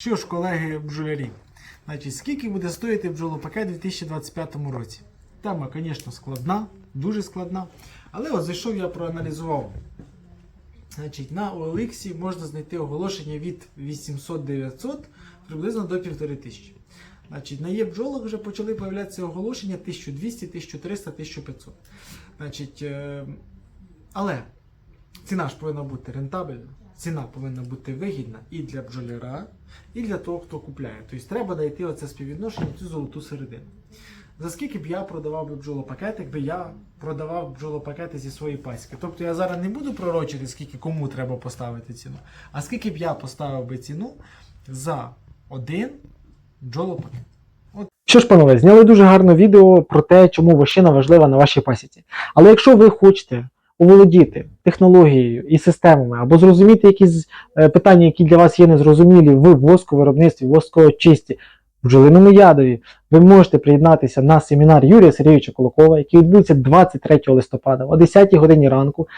Що ж, колеги бджолярі, значить, скільки буде стоїти бджолопакет у 2025 році? Тема, звісно, складна, дуже складна. Але от зайшов я проаналізував. Значить, на OLX можна знайти оголошення від 800-900 приблизно до 1500. Значить, на є-бджолах вже почали появлятися оголошення 1200, 1300, 1500. Значить, е, але ціна ж повинна бути рентабельна, ціна повинна бути вигідна і для бджоляра, і для того, хто купляє. Тобто треба знайти оце співвідношення, цю золоту середину. За скільки б я продавав би бджолопакет, якби я продавав бджолопакети зі своєї пасіки. Тобто я зараз не буду пророчити, скільки кому треба поставити ціну, а скільки б я поставив би ціну за один бджолопакет. Що ж, панове, зняли дуже гарне відео про те, чому вощина важлива на вашій пасіці. Але якщо ви хочете оволодіти технологією і системами, або зрозуміти якісь е, питання, які для вас є незрозумілі в восковиробництві, восковочисті, бджолиному ядові, ви можете приєднатися на семінар Юрія Сергійовича Кулакова, який відбудеться 23 листопада о 10 годині ранку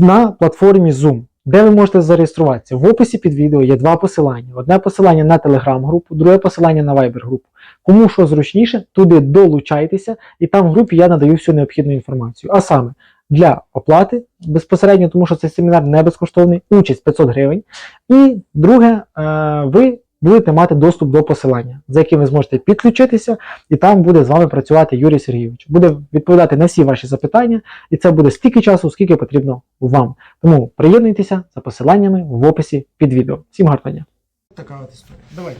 на платформі Zoom. Де ви можете зареєструватися? В описі під відео є два посилання: одне посилання на Telegram групу, друге посилання на Viber групу. Кому що зручніше, туди долучайтеся, і там в групі я надаю всю необхідну інформацію. А саме для оплати безпосередньо, тому що цей семінар не безкоштовний, участь 500 гривень. І друге, е, ви будете мати доступ до посилання, за яким ви зможете підключитися, і там буде з вами працювати Юрій Сергійович. Буде відповідати на всі ваші запитання, і це буде стільки часу, скільки потрібно вам. Тому приєднуйтеся за посиланнями в описі під відео. Всім гарного дня! Така от історія. Давай.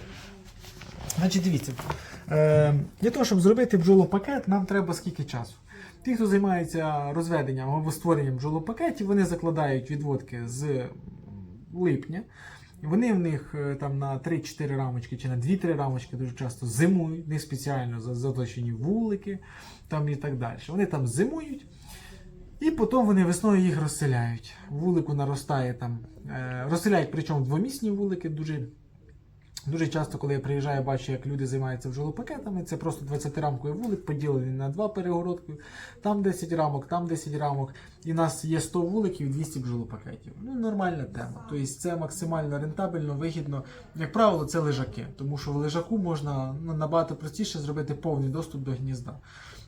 Значить, дивіться. Е, для того, щоб зробити бджолопакет, нам треба скільки часу. Ті, хто займається розведенням або створенням бджолопакетів, вони закладають відводки з липня. Вони в них е, там на 3-4 рамочки чи на 2-3 рамочки дуже часто зимують, них спеціально заточені вулики там і так далі. Вони там зимують. І потім вони весною їх розселяють. Вулику наростає там. Е, розселяють, причому двомісні вулики. Дуже, дуже часто, коли я приїжджаю, бачу, як люди займаються бджолопакетами. Це просто 20-рамковий вулик, поділений на два перегородки. Там 10 рамок, там 10 рамок. І в нас є 100 вуликів і 200 бджолопакетів. Ну, нормальна тема. Тобто це максимально рентабельно, вигідно. Як правило, це лежаки, тому що в лежаку можна ну, набагато простіше зробити повний доступ до гнізда.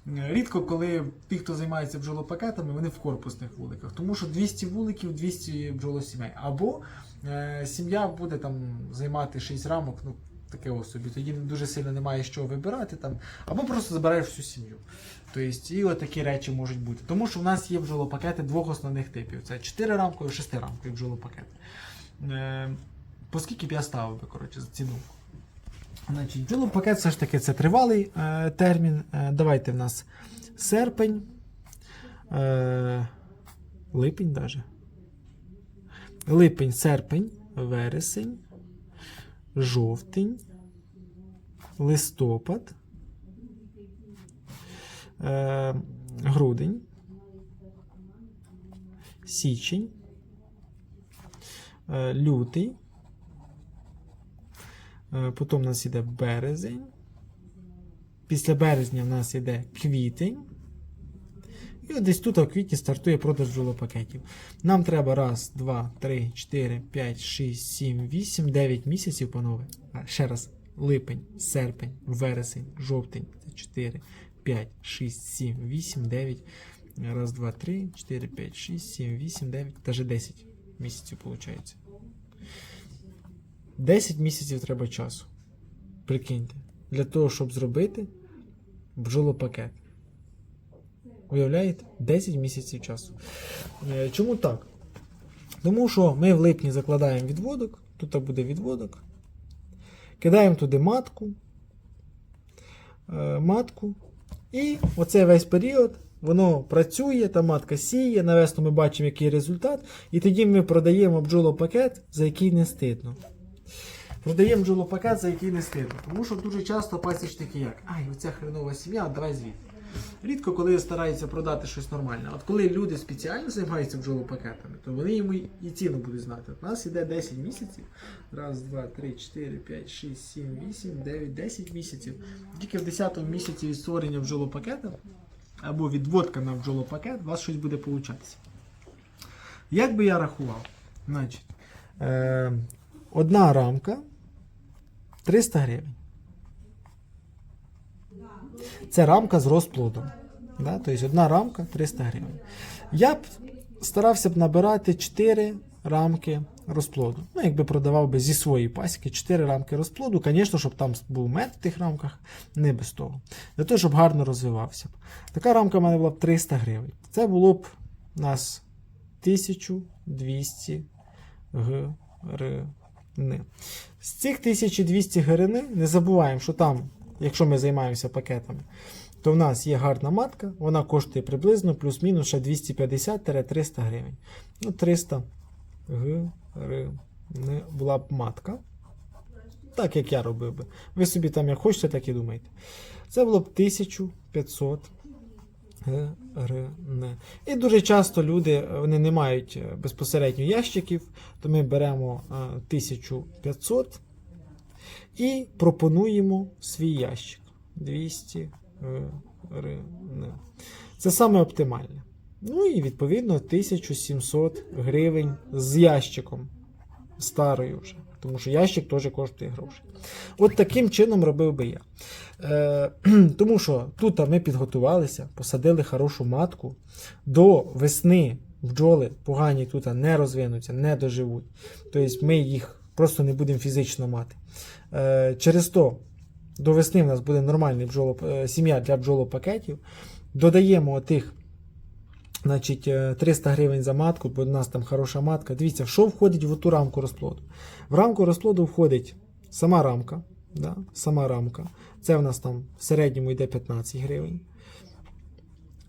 Рідко, коли ті, хто займається бджолопакетами, вони в корпусних вуликах, тому що 200 вуликів, 200 бджолосімей. Або сім'я буде там займати 6 рамок, ну таке ось собі. Тоді дуже сильно немає чого вибирати там, або просто забираєш всю сім'ю. Тобто, і от такі речі можуть бути. Тому що в нас є бджолопакети двох основних типів: це 4 рамкові, 6 рамкові бджолопакети. Е, по скільки б я ставив би, коротше, за ціну? Значить, бджолопакет все ж таки це тривалий е, термін. Е, давайте в нас серпень, е, липень даже. Липень, серпень, вересень, жовтень, листопад, е, грудень, січень, е, лютий. Е, Потім у нас йде березень. Після березня в нас йде квітень. І десь тут у квітні стартує продаж бджолопакетів. Нам треба раз, два, три, чотири, п'ять, шість, сім, вісім, дев'ять місяців, панове. А, ще раз. Липень, серпень, вересень, жовтень. Це 4, 5, 6, 7, 8, 9. Раз, два, три, 4, 5, 6, 7, 8, 9, навіть 10 місяців виходить. 10 місяців треба часу. Прикиньте. Для того, щоб зробити бджолопакет. Уявляєте? 10 місяців часу. Е, Чому так? Тому що ми в липні закладаємо відводок, тут буде відводок. Кидаємо туди матку. е, Матку. І оцей весь період воно працює, та матка сіє, на весну ми бачимо, який результат, і тоді ми продаємо бджолопакет, за який не стидно. Продаємо бджолопакет, за який не стидно. Тому що дуже часто пасічники як, ай, оця хренова сім'я, давай звідти. Рідко коли стараються продати щось нормальне. От коли люди спеціально займаються бджолопакетами, то вони йому і ціну будуть знати. У нас іде 10 місяців. Раз, два, три, чотири, п'ять, шість, сім, вісім, дев'ять, десять місяців. Тільки в 10 місяці від створення бджолопакета або відводка на бджолопакет, у вас щось буде получатися. Як би я рахував? Значить, е, одна рамка 300 гривень. Це рамка з розплодом. Да? Тобто одна рамка 300 гривень. Я б старався б набирати 4 рамки розплоду. Ну, якби продавав би зі своєї пасіки 4 рамки розплоду, звісно, щоб там був мед в тих рамках, не без того. Для того, щоб гарно розвивався. Така рамка в мене була б 300 гривень. Це було б у нас 1200 гривни. З цих 1200 гривень не забуваємо, що там, якщо ми займаємося пакетами, то в нас є гарна матка, вона коштує приблизно плюс-мінус ще 250-300 гривень. Ну, 300 гривень була б матка. Так, як я робив би. Ви собі там як хочете, так і думайте. Це було б 1500 гривень. І дуже часто люди вони не мають е, безпосередньо ящиків, то ми беремо е, 1500 і пропонуємо свій ящик. 200 гривень. Це саме оптимальне. Ну і відповідно 1700 гривень з ящиком. Старою вже. Тому що ящик теж коштує гроші. От таким чином робив би я. Е, тому що тут ми підготувалися, посадили хорошу матку. До весни бджоли погані тут не розвинуться, не доживуть. Тобто ми їх просто не будемо фізично мати. Е, через то до весни в нас буде нормальний бджоло, е, сім'я для бджолопакетів. Додаємо тих значить, е, 300 гривень за матку, бо у нас там хороша матка. Дивіться, що входить в ту рамку розплоду. В рамку розплоду входить сама рамка. Да? Сама рамка. Це в нас там в середньому йде 15 гривень.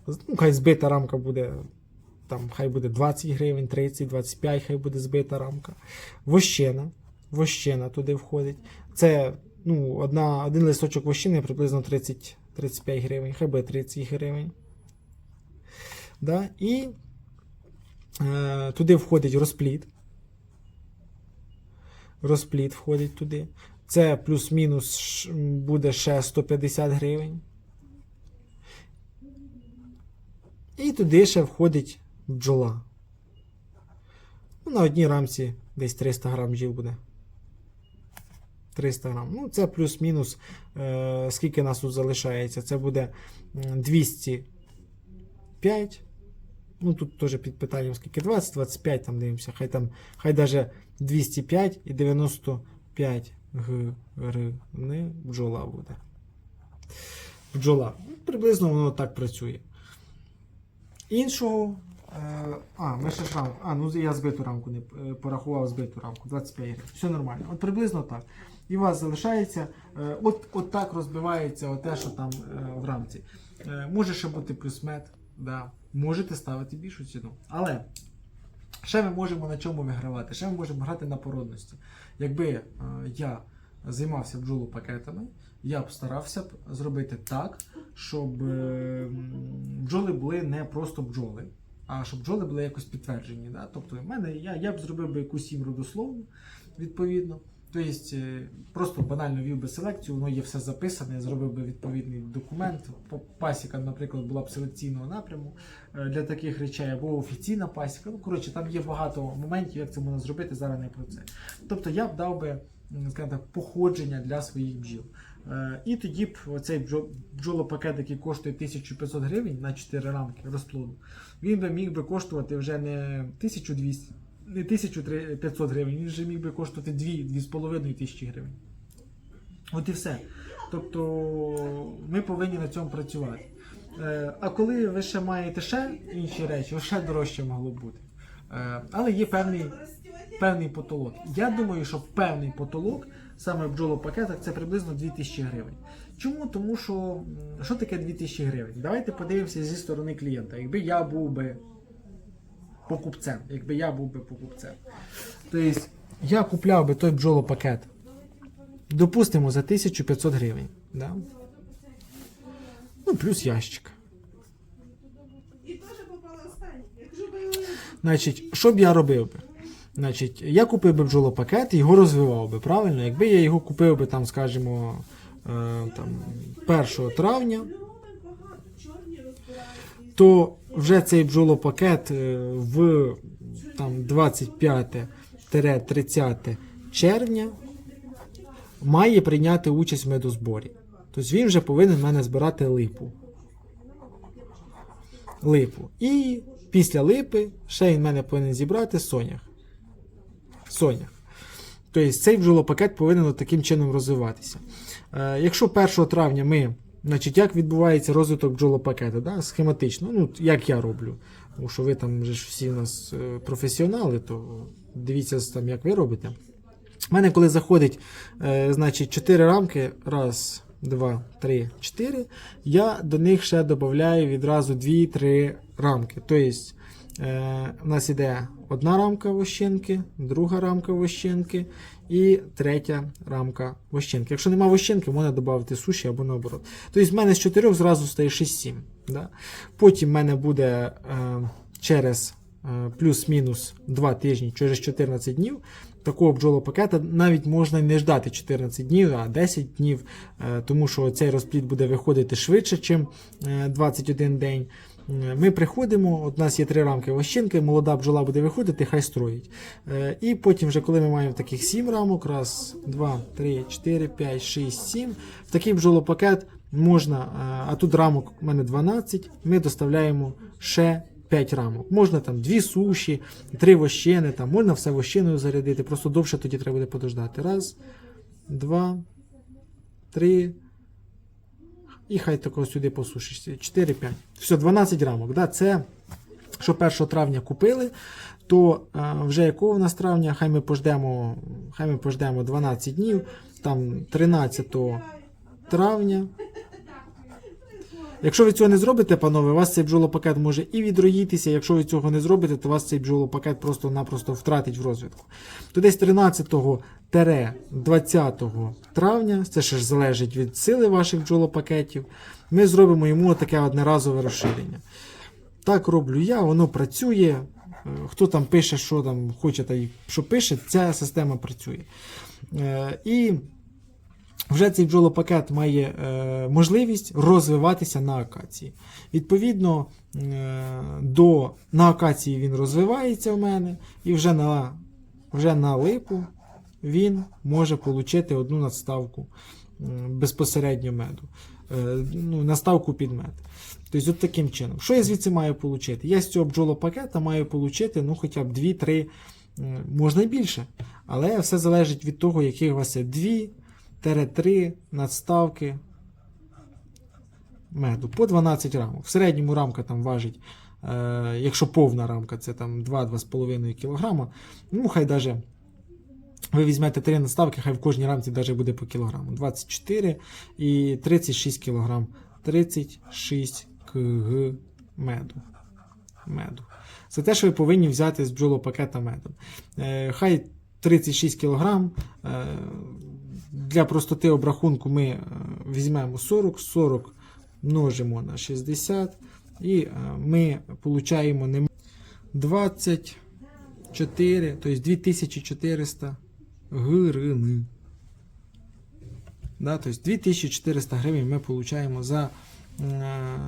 Ну, хай збита рамка буде. Там хай буде 20 гривень, 30, 25, хай буде збита рамка. Вощена. Вощена туди входить. Це ну, одна, один листочок вощини приблизно 30, 35 гривень, хай буде 30 гривень. Да? І е, туди входить розплід. Розплід входить туди. Це плюс-мінус буде ще 150 гривень. І туди ще входить бджола. Ну, на одній рамці десь 300 грам бджіл буде. 300 грам. Ну, це плюс-мінус. Е, скільки нас тут залишається? Це буде 205. Ну, тут теж під питанням, скільки 20, 25 там дивимося. Хай там, хай даже 205 і 95 гривни бджола буде. Бджола. Ну, Приблизно воно так працює. Іншого. Е, а, ми ж рамку. А, ну я збиту рамку не е, порахував збиту рамку. 25 гривень. Все нормально. От приблизно так. І у вас залишається. е, От, от так розбивається те, що там в рамці. Може ще бути плюс мед. Да. Можете ставити більшу ціну. Але ще ми можемо на чому вигравати? Ще ми можемо грати на породності. Якби я займався бджолопакетами, я б старався б зробити так, щоб е, бджоли були не просто бджоли, а щоб бджоли були якось підтверджені. Да? Тобто, в мене я, я б зробив би якусь їм родословну, відповідно. Тобто, е, просто банально вів би селекцію, воно є все записане, зробив би відповідний документ. Пасіка, наприклад, була б селекційного напряму е, для таких речей, або офіційна пасіка. Ну, коротше, там є багато моментів, як це можна зробити, зараз не про це. Тобто я б дав би скажімо так, походження для своїх бджіл. Е, І тоді б оцей бджо- бджолопакет, який коштує 1500 гривень на 4 рамки розплоду, він би міг би коштувати вже не 1200, не 1500 гривень, він вже міг би коштувати 2-2,5 тисячі гривень. От і все. Тобто ми повинні на цьому працювати. Е, А коли ви ще маєте ще інші речі, ще дорожче могло бути. Е, Але є певний, певний потолок. Я думаю, що певний потолок саме в бджолопакетах це приблизно 2000 гривень. Чому? Тому що що таке 2000 гривень? Давайте подивимося зі сторони клієнта. Якби я був би покупцем, якби я був би покупцем. Тобто я купляв би той бджолопакет, допустимо, за 1500 гривень. Да? Ну, плюс ящик. Значить, що б я робив би? Значить, я купив би бджолопакет і його розвивав би, правильно? Якби я його купив би, там, скажімо, е, там, 1 травня, то вже цей бджолопакет е, в там, 25-30 червня має прийняти участь в медозборі. Тобто він вже повинен в мене збирати липу. Липу. І після липи ще він мене повинен зібрати сонях. Сонях. Тобто цей бджолопакет повинен таким чином розвиватися. Е, якщо 1 травня ми, значить, як відбувається розвиток бджолопакета, да? схематично, ну, як я роблю. Тому що ви там вже ж всі у нас е, професіонали, то дивіться там, як ви робите. У мене, коли заходить, е, значить, 4 рамки, раз, два, три, чотири, я до них ще додаю відразу 2-3 рамки. Тобто, у нас іде одна рамка вощинки, друга рамка вощинки і третя рамка вощинки. Якщо немає вощинки, можна додати суші або наоборот. Тобто, в мене з 4 зразу стає 6-7. Да? Потім в мене буде е, через е, плюс-мінус 2 тижні, через 14 днів. Такого бджолопакета навіть можна не ждати 14 днів, а 10 днів, е, тому що цей розплід буде виходити швидше, ніж 21 день. Е, Ми приходимо, от у нас є три рамки вощинки, молода бджола буде виходити, хай строїть. Е, І потім, вже коли ми маємо таких 7 рамок, раз, два, три, чотири, п'ять, шість, сім, в такий бджолопакет можна, е, а тут рамок у мене 12, ми доставляємо ще 5 рамок. Можна там 2 суші, 3 вощини, там, можна все вощиною зарядити, просто довше тоді треба буде подождати. Раз, два, три. І хай тако сюди посушишся. 4-5. Все, 12 рамок. Да? Це, що 1 травня купили, то е, вже якого в нас травня, хай ми пождемо, хай ми пождемо 12 днів, там 13 травня. Якщо ви цього не зробите, панове, у вас цей бджолопакет може і відроїтися. Якщо ви цього не зробите, то у вас цей бджолопакет просто-напросто втратить в розвитку. То десь 13-20 травня, це ще ж залежить від сили ваших бджолопакетів, ми зробимо йому таке одноразове розширення. Так роблю я, воно працює. Е, Хто там пише, що там хоче, та й що пише, ця система працює. Е, І вже цей бджолопакет має е, можливість розвиватися на акації. Відповідно, е, до, на акації він розвивається в мене, і вже на, вже на липу він може отримати одну надставку м, безпосередньо меду. Е, ну, наставку під мед. Тобто, от таким чином. Що я звідси маю отримати? Я з цього бджолопакета маю отримати ну, хоча б 2-3, м, можна й більше. Але все залежить від того, яких у вас є 2-3 надставки меду по 12 рамок. В середньому рамка там важить, е, якщо повна рамка, це там 2-2,5 кг. Ну, хай даже ви візьмете 3 надставки, хай в кожній рамці даже буде по кілограму. 24 і 36 кг. 36 кг меду. меду. Це те, що ви повинні взяти з бджолопакета меду. Е, хай 36 кг. Для простоти обрахунку ми е, візьмемо 40, 40 множимо на 60 і е, ми получаємо не 24, тобто 2400 гривень. Да, тобто 2400 гривень ми получаємо за, е,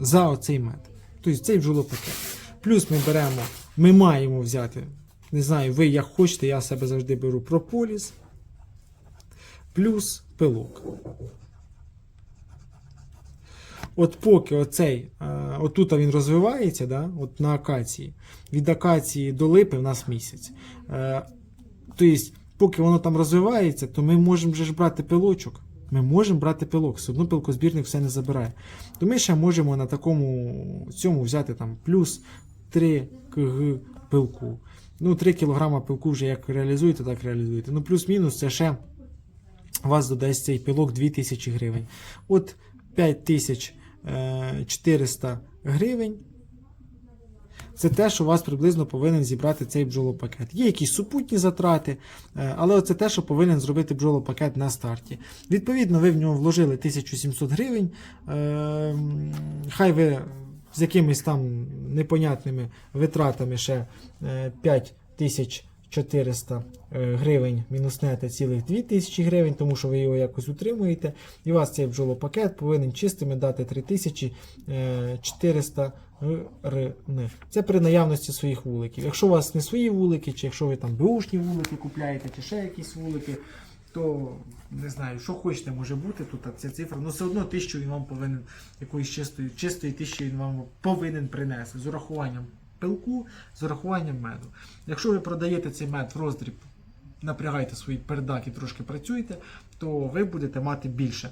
за оцей мед. Тобто цей бджолопакет. Плюс ми беремо, ми маємо взяти, не знаю, ви як хочете, я себе завжди беру прополіс, плюс пилок. От поки оцей, е, отут він розвивається, да, от на акації, від акації до липи в нас місяць. Е, Тобто, поки воно там розвивається, то ми можемо вже ж брати пилочок. Ми можемо брати пилок, все одно пилкозбірник все не забирає. То ми ще можемо на такому цьому взяти там плюс 3 кг пилку. Ну, 3 кг пилку вже як реалізуєте, так реалізуєте. Ну, плюс-мінус це ще у вас додасть цей пілок 2000 гривень. От 5400 е, гривень. Це те, що у вас приблизно повинен зібрати цей бджолопакет. Є якісь супутні затрати, е, але це те, що повинен зробити бджолопакет на старті. Відповідно, ви в нього вложили 1700 гривень. Е, хай ви з якимись там непонятними витратами ще 5000 гривень. 400 е, гривень мінус нета цілих 2000 гривень, тому що ви його якось утримуєте. І у вас цей бджолопакет повинен чистими дати 3400 е, гривень. Це при наявності своїх вуликів. Якщо у вас не свої вулики, чи якщо ви там бушні вулики купляєте, чи ще якісь вулики. То не знаю, що хочете, може бути тут ця цифра, але все одно тисячу він вам повинен якоїсь чистої чистої тисячі він вам повинен принести з урахуванням пилку, з урахуванням меду. Якщо ви продаєте цей мед в роздріб, напрягайте свої передаки, трошки працюєте, то ви будете мати більше.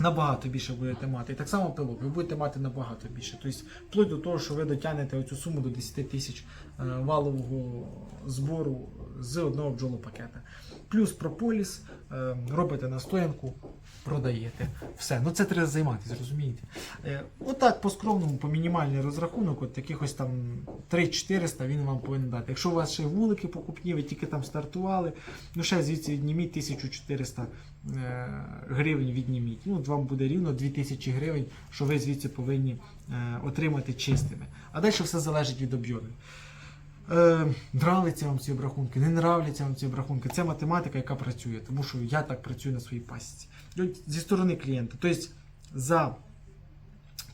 Набагато більше будете мати. І так само пилок, ви будете мати набагато більше. Тобто, вплоть до того, що ви дотягнете оцю суму до 10 тисяч е, валового збору з одного бджолопакета. Плюс прополіс, е, робите настоянку, продаєте. Все. Ну це треба займатися, розумієте? Е, Отак, по скромному, по мінімальний розрахунок, от якихось там 3-400 він вам повинен дати. Якщо у вас ще вулики покупні, ви тільки там стартували, ну ще звідси відніміть 1400 е, гривень відніміть. Ну, вам буде рівно 2000 гривень, що ви звідси повинні е, отримати чистими. А далі все залежить від об'ємів. Е, нравляться вам ці обрахунки, не нравляться вам ці обрахунки. Це математика, яка працює, тому що я так працюю на своїй пасіці. Зі сторони клієнта. Тобто за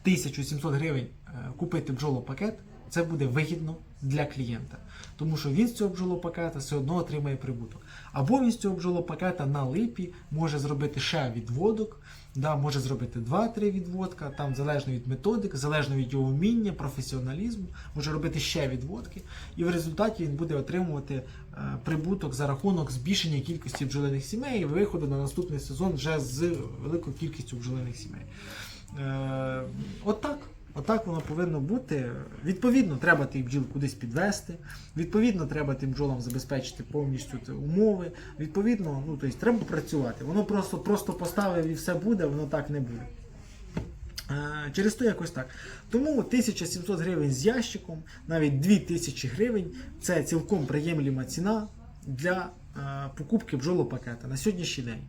1700 гривень е, купити бджолопакет, це буде вигідно для клієнта. Тому що він з цього бджолопакета все одно отримає прибуток. Або він з цього бджолопакета на липі може зробити ще відводок, да, може зробити 2-3 відводка, там залежно від методик, залежно від його вміння, професіоналізму, може робити ще відводки, і в результаті він буде отримувати е, прибуток за рахунок збільшення кількості бджолиних сімей і виходу на наступний сезон вже з великою кількістю бджолиних сімей. Е, отак. Отак воно повинно бути. Відповідно, треба тих бджіл кудись підвести. Відповідно, треба тим бджолам забезпечити повністю умови. Відповідно, ну тобто треба працювати. Воно просто, просто поставив і все буде, воно так не буде. Е, Через то якось так. Тому 1700 гривень з ящиком, навіть 2000 гривень це цілком приємлива ціна для е, покупки бджолопакета на сьогоднішній день.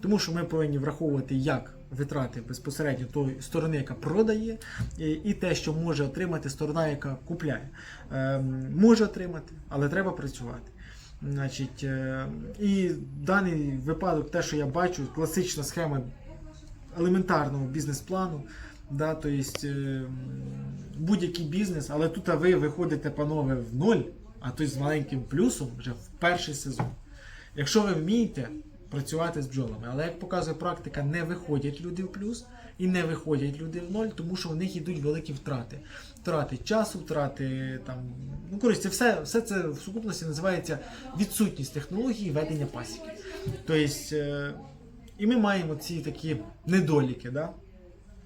Тому що ми повинні враховувати як витрати безпосередньо тої сторони, яка продає, і, те, що може отримати сторона, яка купляє. Е, може отримати, але треба працювати. Значить, е, і даний випадок, те, що я бачу, класична схема елементарного бізнес-плану. Да, то есть, е, будь-який бізнес, але тут ви виходите, панове, в ноль, а то з маленьким плюсом вже в перший сезон. Якщо ви вмієте працювати з бджолами, але як показує практика, не виходять люди в плюс і не виходять люди в ноль, тому що у них йдуть великі втрати. Втрати часу, втрати там. Ну, коротше, все, все це в сукупності називається відсутність технології ведення пасіки. Тобто, е, і ми маємо ці такі недоліки. Да?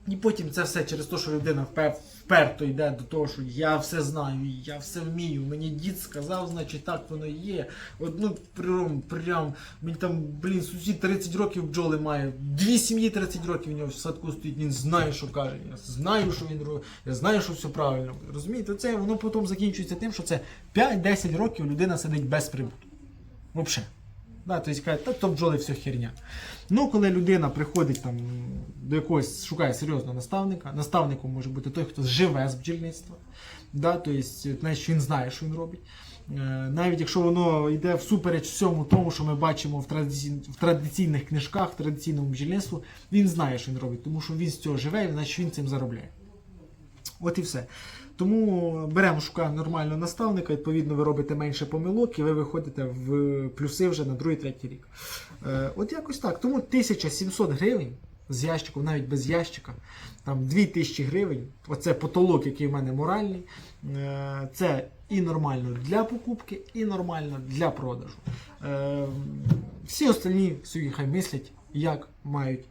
І потім це все через те, що людина впер- вперто йде до того, що я все знаю, я все вмію. Мені дід сказав, значить так воно є. От, ну, прям, прям, мені там, блін, сусід 30 років бджоли має, дві сім'ї 30 років у нього в садку стоїть, він знає, що каже. Я знаю, що він робить, я знаю, що все правильно. Розумієте, це воно потім закінчується тим, що це 5-10 років людина сидить без прибутку. Взагалі. Да, тобто каже, та то бджоли все херня. Ну, коли людина приходить там до якогось, шукає серйозного наставника, наставником може бути той, хто живе з бджільництва, да, тобто, значить, він знає, що він робить. Е, Навіть якщо воно йде всупереч всьому тому, що ми бачимо в, в традиційних книжках, в традиційному бджільництву, він знає, що він робить, тому що він з цього живе, і значить він цим заробляє. От і все. Тому беремо, шукаємо нормального наставника, відповідно, ви робите менше помилок і ви виходите в плюси вже на другий, третій рік. Е, от якось так. Тому 1700 гривень з ящиком, навіть без ящика, там 2000 гривень, оце потолок, який в мене моральний. Е, це і нормально для покупки, і нормально для продажу. Е, всі остальні собі хай мислять, як мають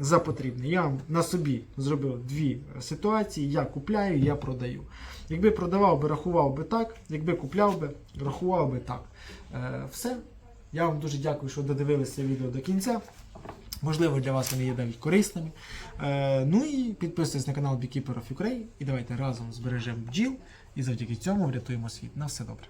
за потрібне. Я на собі зробив дві ситуації: я купляю, я продаю. Якби продавав би, рахував би так, якби купляв би, рахував би так. Е, Все. Я вам дуже дякую, що додивилися відео до кінця. Можливо, для вас вони є навіть корисними. Е, ну і підписуйтесь на канал Beekeeper of Ukraine і давайте разом збережемо бджіл і завдяки цьому врятуємо світ. На все добре.